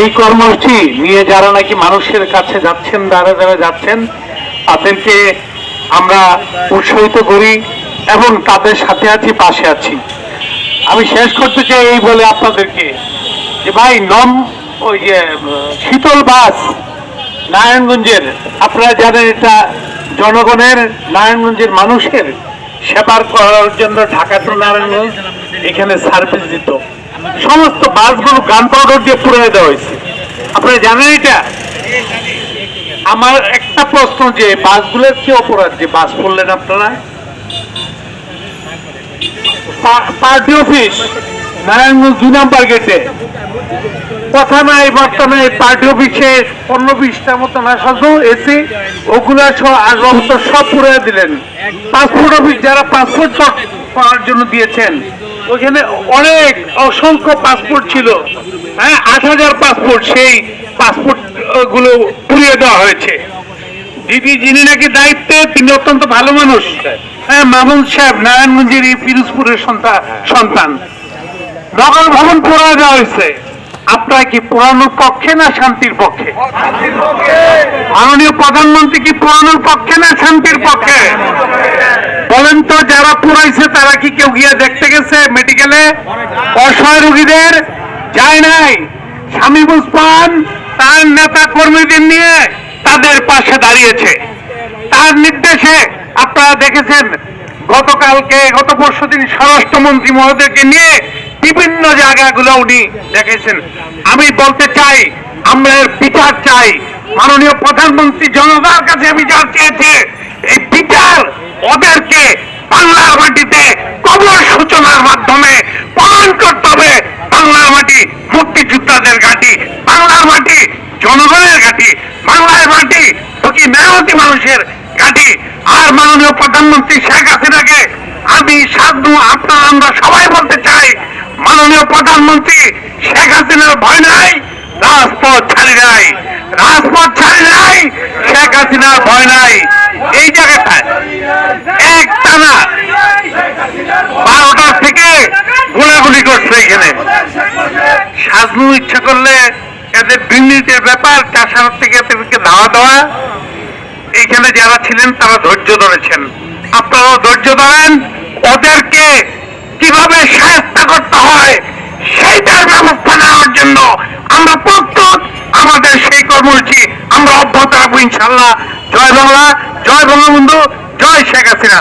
এই কর্মসূচি নিয়ে যারা নাকি মানুষের কাছে যাচ্ছেন, দ্বারা যারা যাচ্ছেন, তাদেরকে আমরা উৎসাহিত করি এবং তাদের সাথে আছি, পাশে আছি। আমি শেষ করতে চাই এই বলে আপনাদেরকে যে ভাই, নম, ওই যে, শীতল বাস, নারায়ণগঞ্জের, আপনারা জানেন এটা জনগণের, নারায়ণগঞ্জের মানুষের সেবার করার জন্য ঢাকা টু নারায়ণগঞ্জ এখানে সার্ভিস দিত। সমস্ত বাসগুলো গান পাউডার দিয়ে পুড়িয়ে দেওয়া হয়েছে। আপনারা জানেন এটা? আমার একটা প্রশ্ন যে, বাসগুলোর কি অপরাধ? যে বাস পড়লেন আপনারা? Party office? নারায়ণগঞ্জ দুই নাম্বার গেটে। কথা নাই, বার্তা নাই, পার্টি অফিসে পনেরো বিশটা মতো না সাজু এসি ওগুলা সব আসবাবপত্র সব পুরে দিলেন। পাসপোর্ট অফিস যারা পাসপোর্ট পাওয়ার জন্য দিয়েছেন ওখানে অনেক অসংখ্য পাসপোর্ট ছিল। হ্যাঁ আট হাজার পাসপোর্ট সেই পাসপোর্টগুলো পুড়িয়ে দেওয়া হয়েছে। দিদি যিনি নাকি দায়িত্বে তিনি অত্যন্ত ভালো মানুষ। হ্যাঁ মামুন সাহেব নারায়ণগঞ্জের এই পিরোজপুরের সন্তান সন্তান। নগর ভবন পোড়া দেওয়া হয়েছে। আপনারা কি পোড়ানোর পক্ষে না শান্তির পক্ষে। মাননীয় প্রধানমন্ত্রী কি পুরানোর পক্ষে না শান্তির পক্ষে? বলেন তো, যারা পুরাইছে তারা কি কেউ গিয়ে দেখতে গেছে মেডিকেলে অসহায় রোগীদের? যায় নাই। স্বামী বুসপান তার নেতা কর্মীদের নিয়ে তাদের পাশে দাঁড়িয়েছে। তার নির্দেশে আপনারা দেখেছেন, গতকালকে, গত পরশু দিন স্বরাষ্ট্রমন্ত্রী মহোদয়কে নিয়ে বিভিন্ন জায়গাগুলো উনি দেখেছেন। আমি বলতে চাই, আমরা এর বিচার চাই। মাননীয় প্রধানমন্ত্রী জনতার কাছে বিচার চেয়েছে, এই বিচার ওদেরকে বাংলার মাটিতে কবর সূচনার মাধ্যমে প্রমাণ করতে হবে বাংলার মাটি মুক্তিযোদ্ধাদের ঘাঁটি বাংলার মাটি জনগণের ঘাঁটি বাংলার মাটি দুঃখী মেহনতি মানুষের ঘাঁটি। আর মাননীয় প্রধানমন্ত্রী শেখ হাসিনাকে আমি সাধু, আপনার, আমরা সবাই বলতে চাই, মাননীয় প্রধানমন্ত্রী শেখ হাসিনার ভয় নাই, রাজপথ ছাড়ি নাই, রাজপথ ছাড়ি নাই শেখ হাসিনার ভয় নাই এই জায়গাটায় এক টানা বারোটার থেকে গোলাগুলি এখানে সাজনু ইচ্ছা করলে এদের দুর্নীতির ব্যাপার চাষার থেকে এদেরকে ধাওয়া দেওয়া। এইখানে যারা ছিলেন, তারা ধৈর্য ধরেছেন। আপনারাও ধৈর্য ধরেন। ওদেরকে কীভাবে সাহায্য করতে হয়, সেইটার ব্যবস্থা নেওয়ার জন্য আমরা প্রস্তুত। আমাদের সেই কর্মসূচি আমরা অব্যাহত রাখব ইনশাল্লাহ জয় বাংলা, জয় বঙ্গবন্ধু, জয় শেখ হাসিনা।